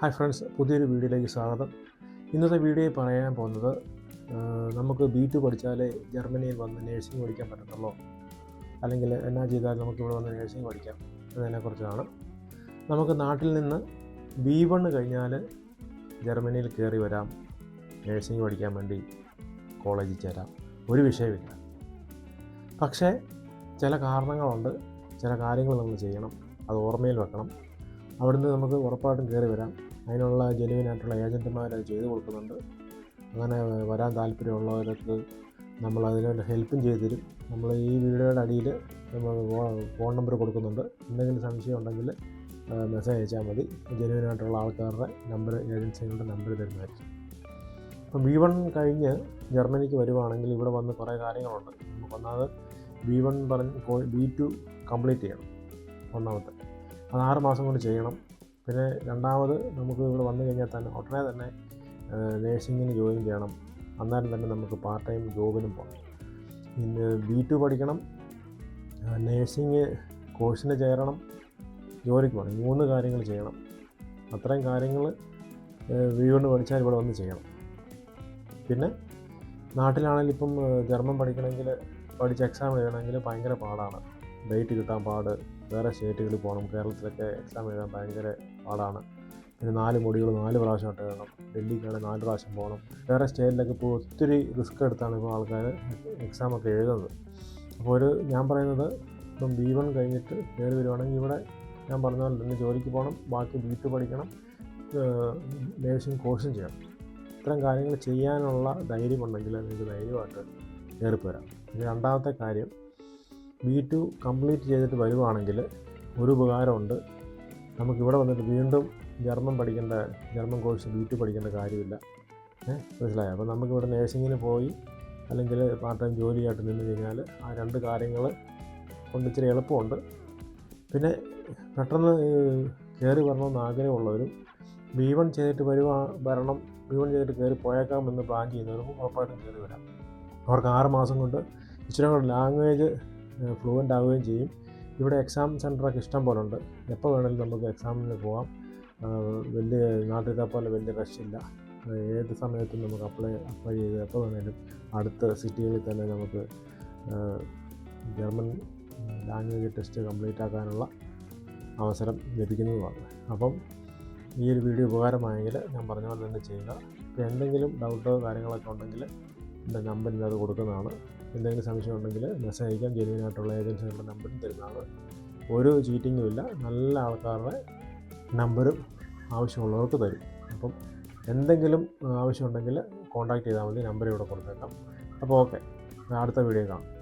Hi friends പുതിയൊരു വീഡിയോയിലേക്ക് സ്വാഗതം. ഇന്നത്തെ വീഡിയോയിൽ പറയാൻ പോകുന്നത് നമുക്ക് ബി ടു പഠിച്ചാലേ ജർമ്മനിയിൽ വന്ന് നേഴ്സിംഗ് പഠിക്കാൻ പറ്റത്തുള്ളൂ. അല്ലെങ്കിൽ എന്നാ ചെയ്താൽ നമുക്ക് ഇവിടെ വന്ന് നേഴ്സിംഗ് പഠിക്കാം. എന്നതിനെക്കുറിച്ചാണ് നമുക്ക് നാട്ടിൽ നിന്ന് ബി വൺ കഴിഞ്ഞാൽ ജർമ്മനിയിൽ കയറി വരാം. നേഴ്സിംഗ് പഠിക്കാൻ വേണ്ടി കോളേജിൽ ചേരാം. ഒരു വിഷയമില്ല. പക്ഷേ ചില കാരണങ്ങളുണ്ട്. ചില കാര്യങ്ങൾ നമ്മൾ ചെയ്യണം. അത് ഓർമ്മയിൽ വെക്കണം. അവിടുന്ന് നമുക്ക് ഉറപ്പായിട്ടും കയറി വരാം. അതിനുള്ള ജെനുവിനായിട്ടുള്ള ഏജന്റുമാർ ചെയ്തു കൊടുക്കുന്നുണ്ട്. അങ്ങനെ വരാൻ താല്പര്യമുള്ളവരൊക്കെ നമ്മൾ അതിനൊരു ഹെൽപ്പും ചെയ്തു തരും. നമ്മൾ ഈ വീഡിയോയുടെ അടിയിൽ നമ്മൾ ഫോൺ നമ്പർ കൊടുക്കുന്നുണ്ട്. എന്തെങ്കിലും സംശയം ഉണ്ടെങ്കിൽ മെസ്സേജ് അയച്ചാൽ മതി. ജെനുവിനായിട്ടുള്ള ആൾക്കാരുടെ നമ്പർ ഏജൻസികളുടെ നമ്പർ തരുന്നതായിരിക്കും. അപ്പം വി വൺ കഴിഞ്ഞ് ജർമ്മനിക്ക് വരുവാണെങ്കിൽ ഇവിടെ വന്ന് കുറേ കാര്യങ്ങളുണ്ട്. നമുക്ക് ഒന്നാമത് വി വൺ പറഞ്ഞ് ബി ടു കംപ്ലീറ്റ് ചെയ്യണം. ഒന്നാമത്തെ. അത് ആറ് മാസം കൊണ്ട് ചെയ്യണം. പിന്നെ രണ്ടാമത് നമുക്ക് ഇവിടെ വന്നു കഴിഞ്ഞാൽ തന്നെ ഉടനെ തന്നെ നേഴ്സിങ്ങിന് ജോയിൻ ചെയ്യണം. അന്നേരം തന്നെ നമുക്ക് പാർട്ട് ടൈം ജോബിനും പോകണം പിന്നെ ബി ടു പഠിക്കണം നേഴ്സിങ് കോഴ്സിന് ചേരണം ജോലിക്ക് പോകണം. മൂന്ന് കാര്യങ്ങൾ ചെയ്യണം. അത്രയും കാര്യങ്ങൾ വീണ്ടും പഠിച്ചാൽ ഇവിടെ വന്ന് ചെയ്യണം. പിന്നെ നാട്ടിലാണെങ്കിൽ ഇപ്പം ജർമ്മൻ പഠിക്കണമെങ്കിൽ പഠിച്ച് എക്സാം എഴുതണമെങ്കിൽ ഭയങ്കര പാടാണ്. ഡേറ്റ് കിട്ടാൻ പാട്. വേറെ സ്റ്റേറ്റുകളിൽ പോകണം. കേരളത്തിലൊക്കെ എക്സാം എഴുതാൻ ഭയങ്കര പാടാണ്. പിന്നെ നാല് മുടികൾ നാല് പ്രാവശ്യം ഇട്ട് വേണം ഡൽഹിക്കാണെങ്കിൽ നാല് പ്രാവശ്യം പോകണം. വേറെ സ്റ്റേറ്റിലൊക്കെ ഇപ്പോൾ ഒത്തിരി റിസ്ക് എടുത്താണ് ഇപ്പോൾ ആൾക്കാർ എക്സാമൊക്കെ എഴുതുന്നത്. അപ്പോൾ ഒരു ഞാൻ പറയുന്നത് ഇപ്പം ബി വൺ കഴിഞ്ഞിട്ട് കയറി വരുവാണെങ്കിൽ ഇവിടെ ഞാൻ പറഞ്ഞ പോലെ തന്നെ ജോലിക്ക് പോകണം. ബാക്കി ബി ടു പഠിക്കണം. നേഴ്സിംഗ് കോഴ്സും ചെയ്യണം. ഇത്തരം കാര്യങ്ങൾ ചെയ്യാനുള്ള ധൈര്യമുണ്ടെങ്കിൽ നിങ്ങൾക്ക് ധൈര്യമായിട്ട് കയറിപ്പോരാം. രണ്ടാമത്തെ കാര്യം ബി ടു കംപ്ലീറ്റ് ചെയ്തിട്ട് വരുവാണെങ്കിൽ ഒരു ഉപകാരമുണ്ട്. നമുക്കിവിടെ വന്നിട്ട് വീണ്ടും ജർമ്മൻ പഠിക്കേണ്ട ജർമ്മൻ കോഴ്സ് ബി ടു പഠിക്കേണ്ട കാര്യമില്ല. മനസ്സിലായോ? അപ്പോൾ നമുക്കിവിടെ നേഴ്സിങ്ങിന് പോയി അല്ലെങ്കിൽ പാർട്ട് ടൈം ജോലിയായിട്ട് നിന്ന് കഴിഞ്ഞാൽ ആ രണ്ട് കാര്യങ്ങൾ കൊണ്ട് ഇച്ചിരി എളുപ്പമുണ്ട്. പിന്നെ പെട്ടെന്ന് കയറി വരണമെന്ന് ആഗ്രഹമുള്ളവരും ബി വൺ ചെയ്തിട്ട് വരുവാ വരണം ബി വൺ ചെയ്തിട്ട് കയറി പോയേക്കാമെന്ന് പ്ലാൻ ചെയ്യുന്നവർക്കും ഉറപ്പായിട്ടും കയറി വരാം. അവർക്ക് ആറ് മാസം കൊണ്ട് ഇച്ചിരി കൂടെ ലാംഗ്വേജ് ഫ്ലുവന്റ് ആവുകയും ചെയ്യും. ഇവിടെ എക്സാം സെന്ററൊക്കെ ഇഷ്ടം പോലെ ഉണ്ട് എപ്പോൾ വേണമെങ്കിലും നമുക്ക് എക്സാമിന് പോകാം വലിയ നാട്ടിലത്തെ പോലെ വലിയ റഷില്ല ഏത് സമയത്തും നമുക്ക് അപ്ലൈ അപ്ലൈ ചെയ്ത് എപ്പോൾ വേണമെങ്കിലും അടുത്ത സിറ്റികളിൽ തന്നെ നമുക്ക് ജർമ്മൻ ലാംഗ്വേജ് ടെസ്റ്റ് കംപ്ലീറ്റ് ആക്കാനുള്ള അവസരം ലഭിക്കുന്നതുമാണ്. അപ്പം ഈ ഒരു വീഡിയോ ഉപകാരമായെങ്കിൽ ഞാൻ പറഞ്ഞ പോലെ തന്നെ ചെയ്യുക. ഇപ്പോൾ എന്തെങ്കിലും ഡൗട്ടോ കാര്യങ്ങളൊക്കെ ഉണ്ടെങ്കിൽ എന്റെ നമ്പർ ഇതിനകത്ത് കൊടുക്കുന്നതാണ്. എന്തെങ്കിലും സംശയം ഉണ്ടെങ്കിൽ മെസ്സേജ് അയക്കാം. ജെനുവിനായിട്ടുള്ള ഏജൻസികളുടെ നമ്പറും തരുന്നതാണ്. ഒരു ചീറ്റിങ്ങും ഇല്ല. നല്ല ആൾക്കാരുടെ നമ്പറും ആവശ്യമുള്ളവർക്ക് തരും. അപ്പം എന്തെങ്കിലും ആവശ്യമുണ്ടെങ്കിൽ കോൺടാക്ട് ചെയ്താൽ മതി. നമ്പർ ഇവിടെ കൊടുത്തേക്കാം. അപ്പോൾ ഓക്കെ അടുത്ത വീഡിയോ കാണാം.